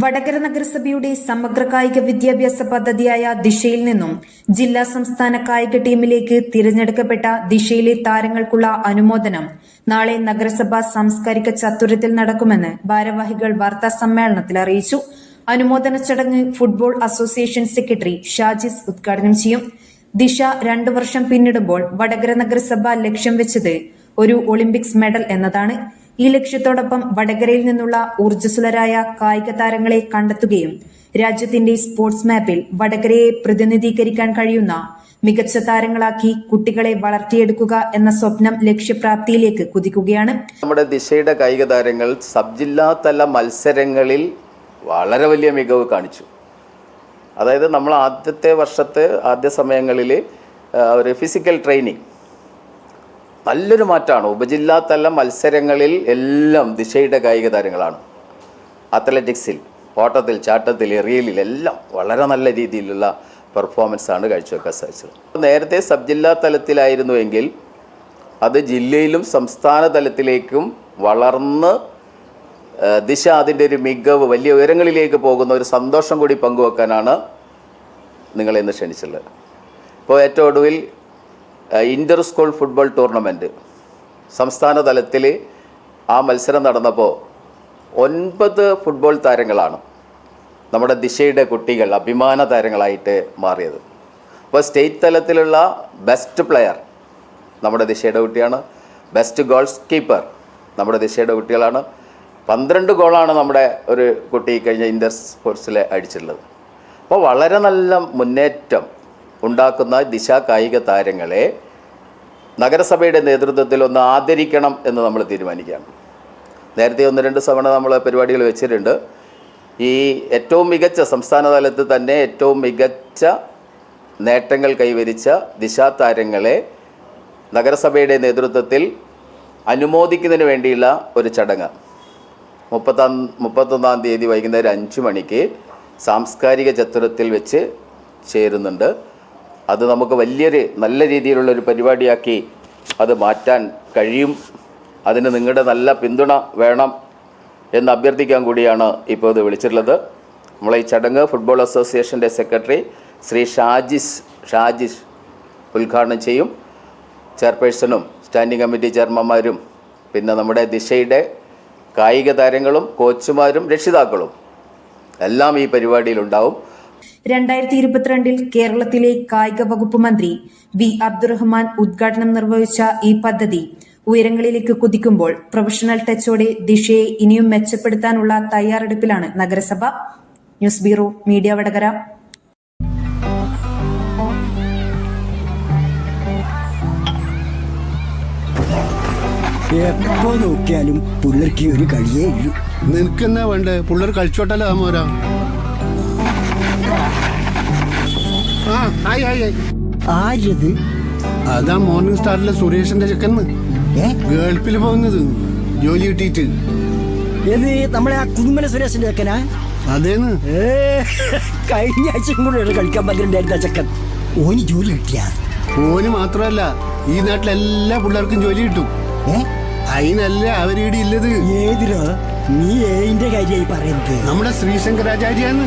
വടകര നഗരസഭയുടെ സമഗ്ര കായിക വിദ്യാഭ്യാസ പദ്ധതിയായ ദിശയിൽ നിന്നും ജില്ലാ സംസ്ഥാന കായിക ടീമിലേക്ക് തിരഞ്ഞെടുക്കപ്പെട്ട ദിശയിലെ താരങ്ങൾക്കുള്ള അനുമോദനം നാളെ നഗരസഭ സാംസ്കാരിക ചത്തുരത്തിൽ നടക്കുമെന്ന് ഭാരവാഹികൾ വാർത്താ സമ്മേളനത്തിൽ അറിയിച്ചു. അനുമോദന ചടങ്ങ് ഫുട്ബോൾ അസോസിയേഷൻ സെക്രട്ടറി ഷാജിസ് ഉദ്ഘാടനം ചെയ്യും. ദിശ രണ്ടു വർഷം പിന്നിടുമ്പോൾ വടകര നഗരസഭ ലക്ഷ്യം വെച്ചത് ഒരു ഒളിമ്പിക്സ് മെഡൽ എന്നതാണ്. ഈ ലക്ഷ്യത്തോടൊപ്പം വടകരയിൽ നിന്നുള്ള ഊർജസ്വലരായ കായിക താരങ്ങളെ കണ്ടെത്തുകയും രാജ്യത്തിന്റെ സ്പോർട്സ് മാപ്പിൽ വടകരയെ പ്രതിനിധീകരിക്കാൻ കഴിയുന്ന മികച്ച താരങ്ങളാക്കി കുട്ടികളെ വളർത്തിയെടുക്കുക എന്ന സ്വപ്നം ലക്ഷ്യപ്രാപ്തിയിലേക്ക് കുതിക്കുകയാണ്. നമ്മുടെ ദിശയുടെ കായിക താരങ്ങൾ സബ് ജില്ലാ തല മത്സരങ്ങളിൽ വളരെ വലിയ മികവ് കാണിച്ചു. അതായത് നമ്മൾ ആദ്യത്തെ വർഷത്തെ ആദ്യ സമയങ്ങളിൽ ഒരു ഫിസിക്കൽ ട്രെയിനിങ് നല്ലൊരു മാറ്റമാണ് ഉപജില്ലാ തല മത്സരങ്ങളിൽ എല്ലാം ദിശയുടെ കായിക താരങ്ങളാണ്. അത്ലറ്റിക്സിൽ ഓട്ടത്തിൽ ചാട്ടത്തിൽ എറിയലിൽ എല്ലാം വളരെ നല്ല രീതിയിലുള്ള പെർഫോമൻസാണ് കാഴ്ചവെക്കാൻ സാധിച്ചത്. നേരത്തെ സബ് ജില്ലാ തലത്തിലായിരുന്നുവെങ്കിൽ അത് ജില്ലയിലും സംസ്ഥാന തലത്തിലേക്കും വളർന്ന് ദിശ അതിന്റെ ഒരു മികവ് വലിയ ഉയരങ്ങളിലേക്ക് പോകുന്ന ഒരു സന്തോഷം കൂടി പങ്കുവെക്കാനാണ് നിങ്ങളെ ഇന്ന് ക്ഷണിച്ചുള്ളത് ഇപ്പോൾ ഏറ്റവും ഒടുവിൽ ഇന്റർ സ്കൂൾ ഫുട്ബോൾ ടൂർണമെന്റ് സംസ്ഥാന തലത്തിൽ ആ മത്സരം നടന്നപ്പോൾ ഒൻപത് ഫുട്ബോൾ താരങ്ങളാണ് നമ്മുടെ ദിശയുടെ കുട്ടികൾ അഭിമാന താരങ്ങളായിട്ട് മാറിയത്. അപ്പോൾ സ്റ്റേറ്റ് തലത്തിലുള്ള ബെസ്റ്റ് പ്ലെയർ നമ്മുടെ ദിശയുടെ കുട്ടിയാണ്. ബെസ്റ്റ് ഗോൾ കീപ്പർ നമ്മുടെ ദിശയുടെ കുട്ടികളാണ്. പന്ത്രണ്ട് ഗോളാണ് നമ്മുടെ ഒരു കുട്ടി കഴിഞ്ഞ ഇന്റർ സ്പോർട്സിൽ അടിച്ചിട്ടുള്ളത്. അപ്പോൾ വളരെ നല്ല മുന്നേറ്റം ഉണ്ടാക്കുന്ന ദിശ കായിക താരങ്ങളെ നഗരസഭയുടെ നേതൃത്വത്തിൽ ഒന്ന് ആദരിക്കണം എന്ന് നമ്മൾ തീരുമാനിക്കുകയാണ്. നേരത്തെ ഒന്ന് രണ്ട് തവണ നമ്മൾ പരിപാടികൾ വെച്ചിട്ടുണ്ട്. ഈ ഏറ്റവും മികച്ച സംസ്ഥാന തലത്തിൽ തന്നെ ഏറ്റവും മികച്ച നേട്ടങ്ങൾ കൈവരിച്ച ദിശാ താരങ്ങളെ നഗരസഭയുടെ നേതൃത്വത്തിൽ അനുമോദിക്കുന്നതിന് വേണ്ടിയുള്ള ഒരു ചടങ്ങ്. മുപ്പത്താം മുപ്പത്തൊന്നാം തീയതി വൈകുന്നേരം അഞ്ച് മണിക്ക് സാംസ്കാരിക ചത്തുരത്തിൽ വെച്ച് ചേരുന്നുണ്ട്. അത് നമുക്ക് വലിയൊരു നല്ല രീതിയിലുള്ള ഒരു പരിപാടിയാക്കി അത് മാറ്റാൻ കഴിയും. അതിന് നിങ്ങളുടെ നല്ല പിന്തുണ വേണം എന്ന് അഭ്യർത്ഥിക്കാൻ കൂടിയാണ് ഇപ്പോൾ ഇത് വിളിച്ചിട്ടുള്ളത്. നമ്മളെ ഈ ചടങ്ങ് ഫുട്ബോൾ അസോസിയേഷന്റെ സെക്രട്ടറി ശ്രീ ഷാജിസ് ഷാജിഷ് ഉദ്ഘാടനം ചെയ്യും. ചെയർപേഴ്സണും സ്റ്റാൻഡിംഗ് കമ്മിറ്റി ചെയർമാന്മാരും പിന്നെ നമ്മുടെ ദിശയുടെ കായിക താരങ്ങളും കോച്ചുമാരും രക്ഷിതാക്കളും എല്ലാം ഈ പരിപാടിയിലുണ്ടാവും രണ്ടായിരത്തി ഇരുപത്തിരണ്ടിൽ കേരളത്തിലെ കായിക വകുപ്പ് മന്ത്രി വി അബ്ദുറഹ്മാൻ ഉദ്ഘാടനം നിർവഹിച്ച ഈ പദ്ധതി ഉയരങ്ങളിലേക്ക് കുതിക്കുമ്പോൾ പ്രൊഫഷണൽ ടച്ചോടെ ദിശയെ ഇനിയും മെച്ചപ്പെടുത്താനുള്ള തയ്യാറെടുപ്പിലാണ് നഗരസഭ. News bureau media Vadakara. എപ്പോ നോക്കിയാലും പിള്ളേർക്ക് ഒരു കളിയേ ഉള്ളൂ നിനക്കെന്നാ വേണ്ടേ? പിള്ളേർ കളിച്ചോട്ടല്ലോ ആമോരാ ആ ഹായ് ഹായ് ഹായ് ആരത് അതാ മോർണിംഗ് സ്റ്റാറിലെ സുരേഷിന്റെ ചെക്കന്ന്. ഗൾഫിൽ പോകുന്നത്. ജോലി കിട്ടിയിട്ട്. ഏത് നമ്മളെ ആ കുടുംബന സുരേഷിന്റെ ചെക്കനാ? അതേന്ന്. കഴിഞ്ഞ ആഴ്ചയും കൂടെ കളിക്കാൻ പന്ത്രണ്ടായിരുന്ന ചെക്കൻ. ഓന് ജോലി കിട്ടിയ? ഓന് മാത്രമല്ല ഈ നാട്ടിലെ എല്ലാ പിള്ളേർക്കും ജോലി കിട്ടും. അതിനല്ല അവരീടെ ഇല്ലത് ഏതിനോ? നീ ഏതിന്റെ കാര്യമായി പറയുന്നത്. നമ്മുടെ ശ്രീശങ്കരാചാര്യാന്ന്.